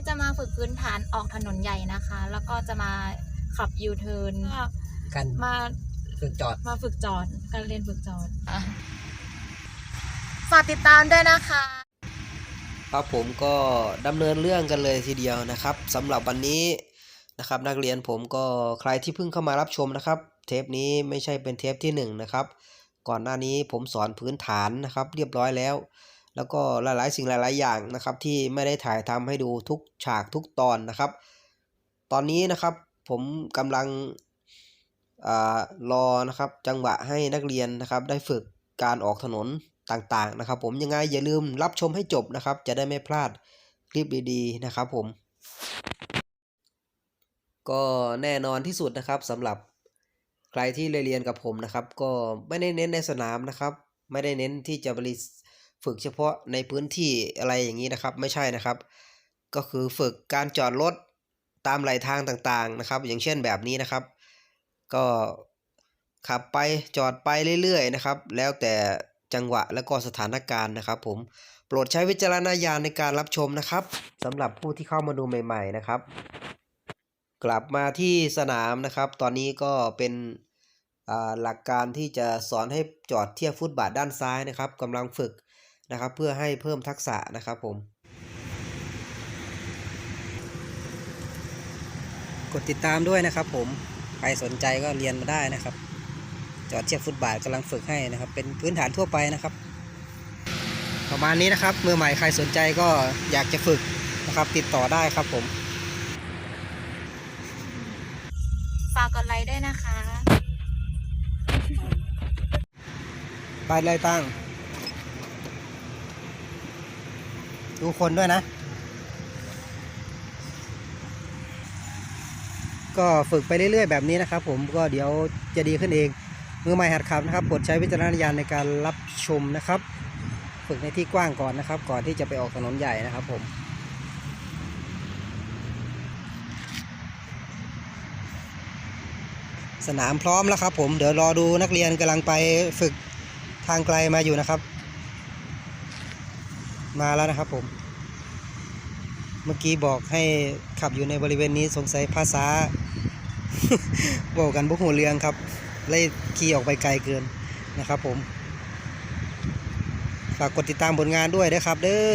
นี่จะมาฝึกพื้นฐานออกถนนใหญ่นะคะ แล้วก็จะมาขับยูเทิร์นกันมาฝึกจอดมาฝึกจอดการเรียนฝึกจอดฝากติดตามด้วยนะคะ ครับผมก็ดำเนินเรื่องกันเลยทีเดียวนะครับสำหรับวันนี้นะครับ นักเรียนผมก็ใครที่เพิ่งเข้ามารับชมนะครับ เทปนี้ไม่ใช่เป็นเทปที่หนึ่งนะครับ ก่อนหน้านี้ผมสอนพื้นฐานนะครับ เรียบร้อยแล้ว แล้วก็หลายๆ สิ่งหลาย ๆ อย่างนะครับ ที่ไม่ได้ถ่ายทำให้ดูทุกฉากทุกตอนนะครับ ตอนนี้นะครับผมกำลังอรอนะครับจังหวะให้นักเรียนนะครับได้ฝึกการออกถนนต่างๆนะครับ ผมยังไงอย่าลืมรับชมให้จบนะครับ จะได้ไม่พลาดคลิปดีๆนะครับผม ก็แน่นอนที่สุดนะครับสำหรับใครที่เรียนกับผมนะครับ ก็ไม่ได้เน้นในสนามนะครับ ไม่ได้เน้นที่จะบริ ฝึกเฉพาะในพื้นที่อะไรอย่างนี้นะครับ ไม่ใช่นะครับ ก็คือฝึกการจอดรถตามไหลทางต่างๆนะครับ อย่างเช่นแบบนี้นะครับ ก็ขับไปจอดไปเรื่อยๆนะครับ แล้วแต่จังหวะและก็สถานการณ์นะครับ ผมโปรดใช้วิจารณญาณในการรับชมนะครับสำหรับผู้ที่เข้ามาดูใหม่ ๆนะครับ กลับมาที่สนามนะครับ ตอนนี้ก็เป็นหลักการที่จะสอนให้จอดเทียบฟุตบาทด้านซ้ายนะครับกำลังฝึก นะครับ เพื่อให้เพิ่มทักษะนะครับผม กดติดตามด้วยนะครับผม ใครสนใจก็เรียนมาได้นะครับ จอดเทียบฟุตบาทกำลังฝึกให้นะครับ เป็นพื้นฐานทั่วไปนะครับ ประมาณนี้นะครับมือใหม่ใครสนใจก็อยากจะฝึกนะครับ ติดต่อได้ครับผม ฝากกดไลค์ด้วยนะคะ ไปเลยตั้ง ดูคนด้วยนะ ก็ฝึกไปเรื่อยๆแบบนี้นะครับผมก็เดี๋ยวจะดีขึ้นเอง มือใหม่หัดขับนะครับโปรดใช้วิจารณญาณในการรับชมนะครับ ฝึกในที่กว้างก่อนนะครับ ก่อนที่จะไปออกถนนใหญ่นะครับผมสนามพร้อมแล้วครับผมเดี๋ยวรอดูนักเรียนกำลังไปฝึกทางไกลมาอยู่นะครับ มาแล้วนะครับผม เมื่อกี้บอกให้ขับอยู่ในบริเวณนี้สงสัยภาษาบอกกันบุกหัวเรืองครับ เลยขี่ออกไปไกลเกินนะครับผม ฝากกดติดตามผลงานด้วยนะครับ เด้อ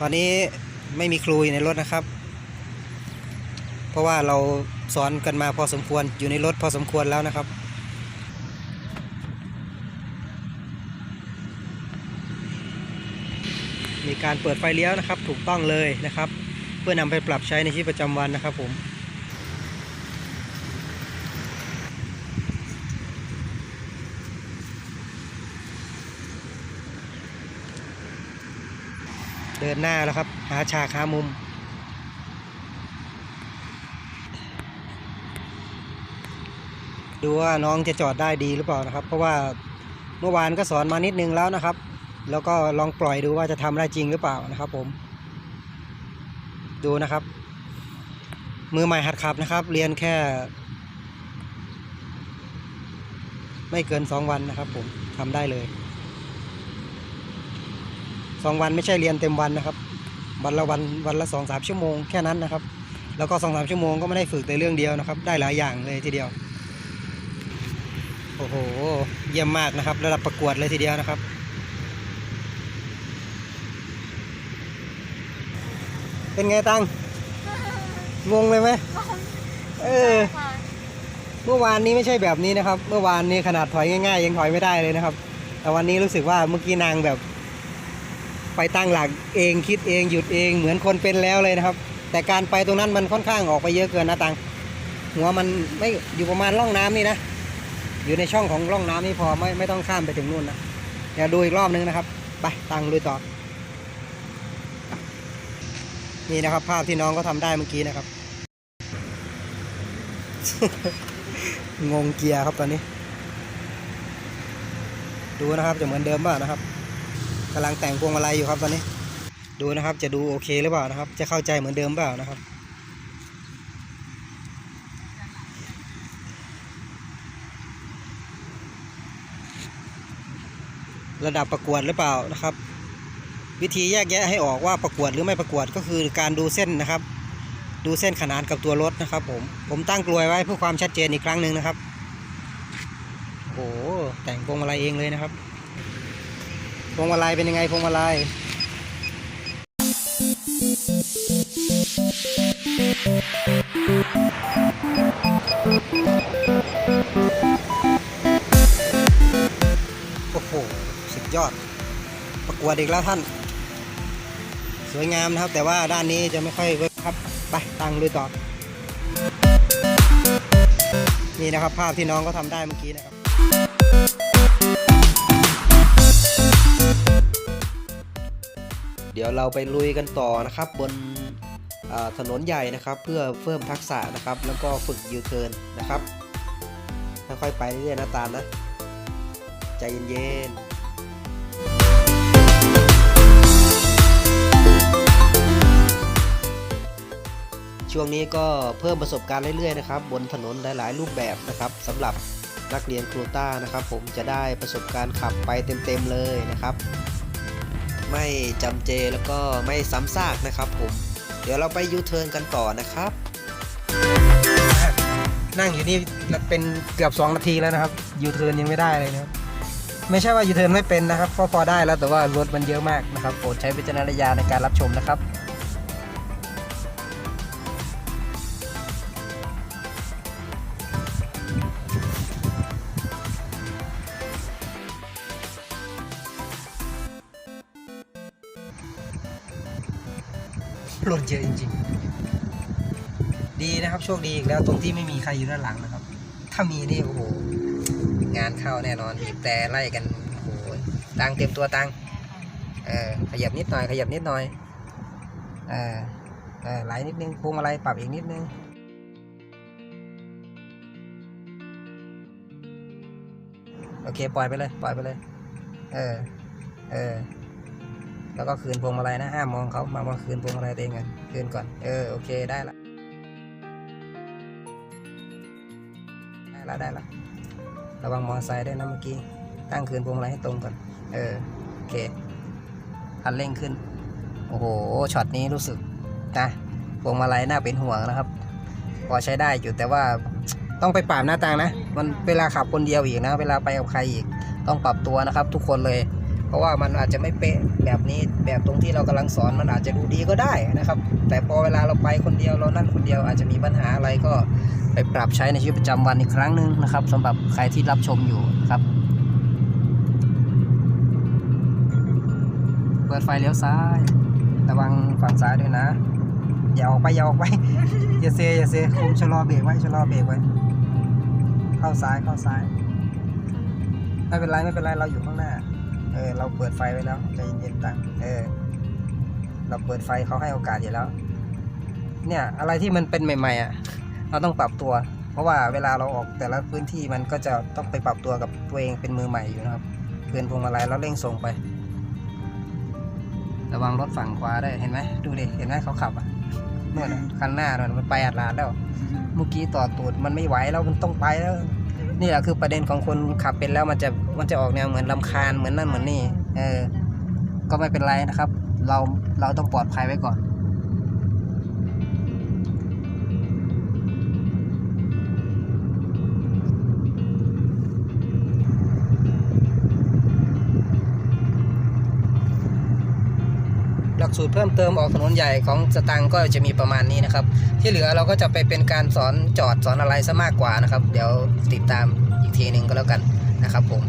ตอนนี้ไม่มีครูอยู่ในรถนะครับ เพราะว่าเราสอนกันมาพอสมควรอยู่ในรถพอสมควรแล้วนะครับ มีการเปิดไฟเลี้ยวนะครับ ถูกต้องเลยนะครับ เพื่อนำไปปรับใช้ในชีวิตประจำวันนะครับผมเดินหน้าแล้วครับ หาฉากหามุม ดูว่าน้องจะจอดได้ดีหรือเปล่านะครับ เพราะว่าเมื่อวานก็สอนมานิดนึงแล้วนะครับ แล้วก็ลองปล่อยดูว่าจะทำได้จริงหรือเปล่านะครับ ผม ดูนะครับ มือใหม่หัดขับนะครับ เรียนแค่ ไม่เกินสองวันนะครับ ผมทำได้เลยสองวันไม่ใช่เรียนเต็มวันนะครับ วันละวันวันละสองสามชั่วโมงแค่นั้นนะครับ แล้วก็สองสามชั่วโมงก็ไม่ได้ฝึกแต่เรื่องเดียวนะครับ ได้หลายอย่างเลยทีเดียว โอ้โห เยี่ยมมากนะครับ ระดับประกวดเลยทีเดียวนะครับ เป็นไงตัง งงเลยไหมเออ เมื่อวานนี้ไม่ใช่แบบนี้นะครับ เมื่อวานนี้ขนาดถอยง่ายๆ ยังถอยไม่ได้เลยนะครับ แต่วันนี้รู้สึกว่าเมื่อกี้นางแบบ ไปตั้งหลักเองคิดเองหยุดเองเหมือนคนเป็นแล้วเลยนะครับ แต่การไปตรงนั้นมันค่อนข้างออกไปเยอะเกินนะตัง หัวมันไม่อยู่ประมาณร่องน้ำนี่นะ อยู่ในช่องของร่องน้ำนี่พอไม่ไม่ต้องข้ามไปถึงนู่นนะเดี๋ยวดูอีกรอบนึงนะครับ ไปตังลุยต่อ นี่นะครับ ภาพที่น้องก็ทำได้เมื่อกี้นะครับ งงเกียร์ครับตอนนี้ ดูนะครับจะเหมือนเดิมบ้านะครับกำลังแต่งพวงมาลัยอยู่ครับตอนนี้ ดูนะครับจะดูโอเคหรือเปล่านะครับ จะเข้าใจเหมือนเดิมเปล่านะครับระดับประกวดหรือเปล่านะครับ วิธีแยกแยะให้ออกว่าประกวดหรือไม่ประกวดก็คือการดูเส้นนะครับ ดูเส้นขนานกับตัวรถนะครับ ผมผมตั้งกลวยไว้เพื่อความชัดเจนอีกครั้งหนึ่งนะครับโอ้โหแต่งพวงมาลัยเองเลยนะครับพวงมาลัยเป็นยังไงพวงมาลัยโอ้โห สุดยอด ประกวดอีกแล้วท่าน สวยงามนะครับ แต่ว่าด้านนี้จะไม่ค่อยเวิร์กครับไปตั้งลุยต่อ นี่นะครับภาพที่น้องก็ทำได้เมื่อกี้นะครับเดี๋ยวเราไปลุยกันต่อนะครับ บนถนนใหญ่นะครับ เพื่อเพิ่มทักษะนะครับ แล้วก็ฝึกยูเทิร์นนะครับค่อยๆไปเรื่อยๆนะตาลนะ ใจเย็นๆ ช่วงนี้ก็เพิ่มประสบการณ์เรื่อยๆนะครับบนถนนหลายๆ รูปแบบนะครับสำหรับนักเรียนครูต้านะครับ ผมจะได้ประสบการณ์ขับไปเต็มๆเลยนะครับ ไม่จำเจแล้วก็ไม่ซ้ำซากนะครับ ผม เดี๋ยวเราไปยูเทิร์นกันต่อนะครับ นั่งอยู่นี่เป็นเกือบ 2 นาทีแล้วนะครับยูเทิร์นยังไม่ได้เลยนะครับไม่ใช่ว่ายูเทิร์นไม่เป็นนะครับก็พอได้แล้วแต่ว่ารถมันเยอะมากนะครับโปรดใช้วิจารณญาณในการรับชมนะครับ รถเยอะจริงๆ ดีนะครับโชคดีอีกแล้วตรงที่ไม่มีใครอยู่ด้านหลังนะครับ ถ้ามีนี่โอ้โห งานเข้าแน่นอนบีบแต่ไล่กันโอ้โหตังเต็มตัวตังเออขยับนิดหน่อย ขยับนิดหน่อยเออเออไหลนิดนึงพวงมาลัยปรับอีกนิดนึงโอเค ปล่อยไปเลย ปล่อยไปเลย เออ เออ แล้วก็คืนพวงมาลัยนะห้ามมองเขามามองคืนพวงมาลัยตัวเองกันคืนก่อนเออโอเคได้ละได้ละได้ละระวังมอไซค์ได้นะเมื่อกี้ตั้งคืนพวงมาลัยให้ตรงก่อนเออโอเคคันเร่งขึ้นโอ้โหช็อตนี้รู้สึกนะพวงมาลัยน่าเป็นห่วงนะครับ พอใช้ได้อยู่แต่ว่าต้องไปปรับหน้าต่างนะ มันเวลาขับคนเดียวอีกนะ เวลาไปกับใครอีกต้องปรับตัวนะครับ ทุกคนเลย ราะว่ามันอาจจะไม่เป๊ะแบบนี้แบบตรงที่เรากำลังสอนมันอาจจะดูดีก็ได้นะครับ แต่พอเวลาเราไปคนเดียวเรานั่นคนเดียวอาจจะมีปัญหาอะไรก็ไปปรับใช้ในชีวิตประจำวันอีกครั้งหนึ่งนะครับสำหรับใครที่รับชมอยู่นะครับ เปิดไฟเลี้ยวซ้าย ระวังฝั่งซ้ายด้วยนะ อย่าออกไปอย่าออกไปอย่าเซอย่าเซคุมชะลอเบรกไว้ชะลอเบรกไว้ เข้าซ้ายเข้าซ้าย ไม่เป็นไรไม่เป็นไรเราอยู่ข้าง เออเราเปิดไฟไว้แล้วใจเย็นๆตังเออ เราเปิดไฟเขาให้โอกาสอยู่แล้ว เนี่ย อะไรที่มันเป็นใหม่ ๆ อะ เราต้องปรับตัว เพราะว่าเวลาเราออกแต่ละพื้นที่มันก็จะต้องไปปรับตัวกับตัวเองเป็นมือใหม่อยู่นะครับเพื่อนพวงมาลัยแล้วเร่งส่งไป ระวังรถฝั่งขวาได้วยเห็นไหมดูดิเห็นไหมเขาขับอะนู่นน่ะคันหน้านู่นมันไปอัดลาดแล้ว เมื่อกี้ต่อตูดมันไม่ไหวแล้วมันต้องไปแล้ว นี่แหละคือประเด็นของคนขับเป็นแล้วมันจะมันจะออกแนวเหมือนลำคาญเหมือนนั่นเหมือนนี่ เออ ก็ไม่เป็นไรนะครับ เราเราต้องปลอดภัยไว้ก่อน ลักสูตรเพิ่มเติมออกถนนใหญ่ของสตังก็จะมีประมาณนี้นะครับ ที่เหลือเราก็จะไปเป็นการสอนจอดสอนอะไรซะมากกว่านะครับ เดี๋ยวติดตามอีกทีหนึ่งก็แล้วกันนะครับผม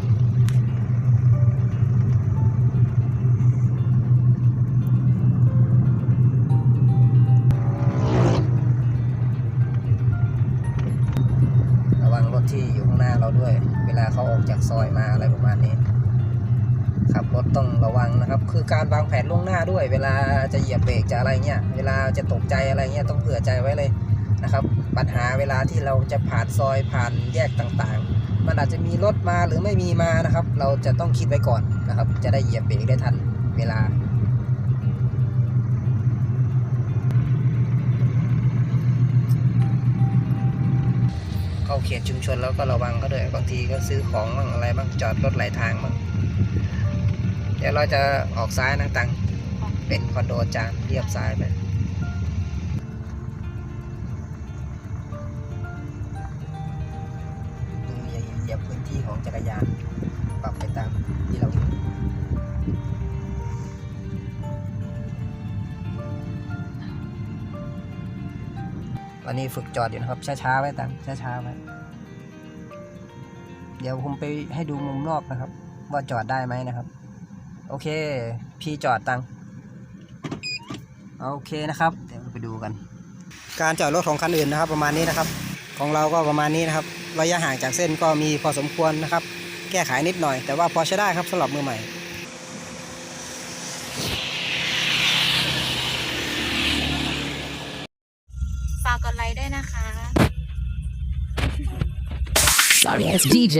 ระวังรถที่อยู่ข้างหน้าเราด้วย เวลาเขาออกจากซอยมาอะไรประมาณนี้ ขับรถต้องระวังนะครับ คือการวางแผนล่วงหน้าด้วย เวลาจะเหยียบเบรกจะอะไรเงี้ย เวลาจะตกใจอะไรเงี้ยต้องเผื่อใจไว้เลยนะครับ ปัญหาเวลาที่เราจะผ่านซอยผ่านแยกต่างๆ มันอาจจะมีรถมาหรือไม่มีมานะครับ เราจะต้องคิดไว้ก่อนนะครับ จะได้เหยียบเบรกได้ทันเวลาเข้าเขตชุมชนแล้วก็ระวังก็ด้วยบางทีก็ซื้อของบ้างอะไรบ้างจอดรถหลายทางบ้าง ดี๋ยวเราจะออกซ้ายนะตังเป็นคอนโดจานเรียบซ้ายไปดูอย่าเหยียบพื้นที่ของจักรยานปรับไปตามที่เราเห็นตอนนี้ฝึกจอดอยู่นะครับ ช้าๆไว้ตังช้าๆไว้เดี๋ยวผมไปให้ดูมุมนอกนะครับ ว่าจอดได้ไหมนะครับ โอเค พี่จอดตังโอเคนะครับ เดี๋ยวเราไปดูกัน การจอดรถของคันอื่นนะครับ ประมาณนี้นะครับ ของเราก็ประมาณนี้นะครับ ระยะห่างจากเส้นก็มีพอสมควรนะครับ แก้ไขนิดหน่อย แต่ว่าพอใช้ได้ครับสำหรับมือใหม่ฝากกดไลค์ด้วยนะคะ Sorry ass DJ.